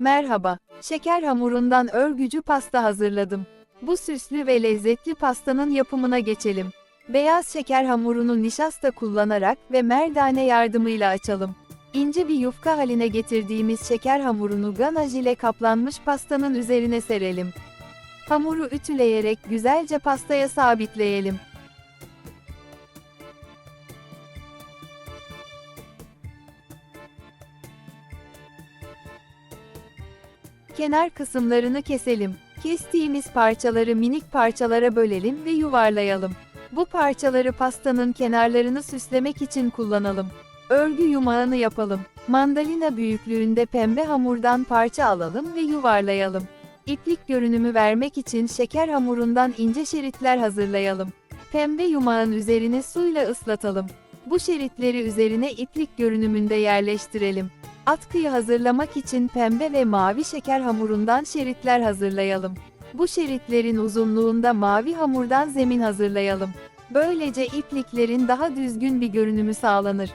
Merhaba, şeker hamurundan örgücü pasta hazırladım. Bu süslü ve lezzetli pastanın yapımına geçelim. Beyaz şeker hamurunu nişasta kullanarak ve merdane yardımıyla açalım. İnce bir yufka haline getirdiğimiz şeker hamurunu ganaj ile kaplanmış pastanın üzerine serelim. Hamuru ütüleyerek güzelce pastaya sabitleyelim. Kenar kısımlarını keselim. Kestiğimiz parçaları minik parçalara bölelim ve yuvarlayalım. Bu parçaları pastanın kenarlarını süslemek için kullanalım. Örgü yumağını yapalım. Mandalina büyüklüğünde pembe hamurdan parça alalım ve yuvarlayalım. İplik görünümü vermek için şeker hamurundan ince şeritler hazırlayalım. Pembe yumağın üzerine suyla ıslatalım. Bu şeritleri üzerine iplik görünümünde yerleştirelim. Atkıyı hazırlamak için pembe ve mavi şeker hamurundan şeritler hazırlayalım. Bu şeritlerin uzunluğunda mavi hamurdan zemin hazırlayalım. Böylece ipliklerin daha düzgün bir görünümü sağlanır.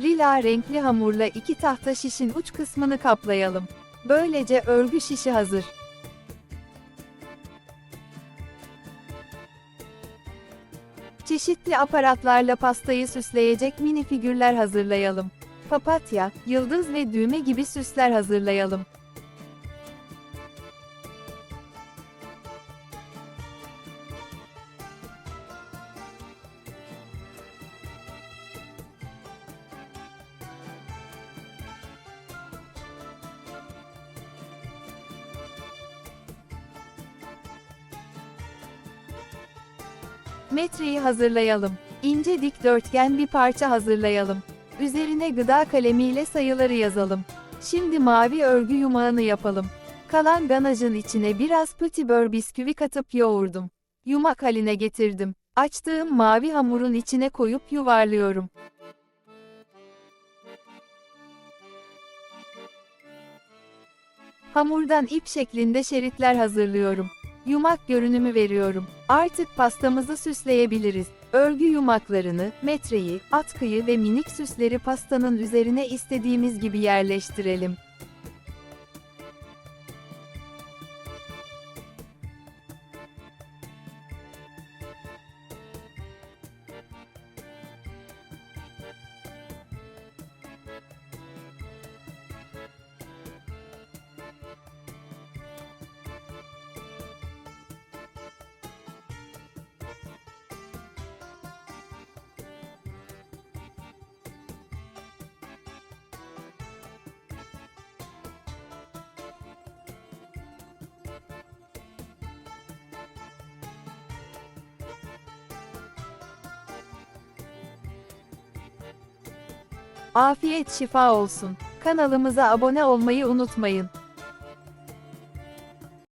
Lila renkli hamurla iki tahta şişin uç kısmını kaplayalım. Böylece örgü şişi hazır. Çeşitli aparatlarla pastayı süsleyecek mini figürler hazırlayalım. Papatya, yıldız ve düğme gibi süsler hazırlayalım. Metreyi hazırlayalım. İnce dikdörtgen bir parça hazırlayalım. Üzerine gıda kalemiyle sayıları yazalım. Şimdi mavi örgü yumağını yapalım. Kalan ganajın içine biraz pıtibör bisküvi katıp yoğurdum. Yumak haline getirdim. Açtığım mavi hamurun içine koyup yuvarlıyorum. Hamurdan ip şeklinde şeritler hazırlıyorum. Yumak görünümü veriyorum. Artık pastamızı süsleyebiliriz. Örgü yumaklarını, metreyi, atkıyı ve minik süsleri pastanın üzerine istediğimiz gibi yerleştirelim. Afiyet şifa olsun. Kanalımıza abone olmayı unutmayın.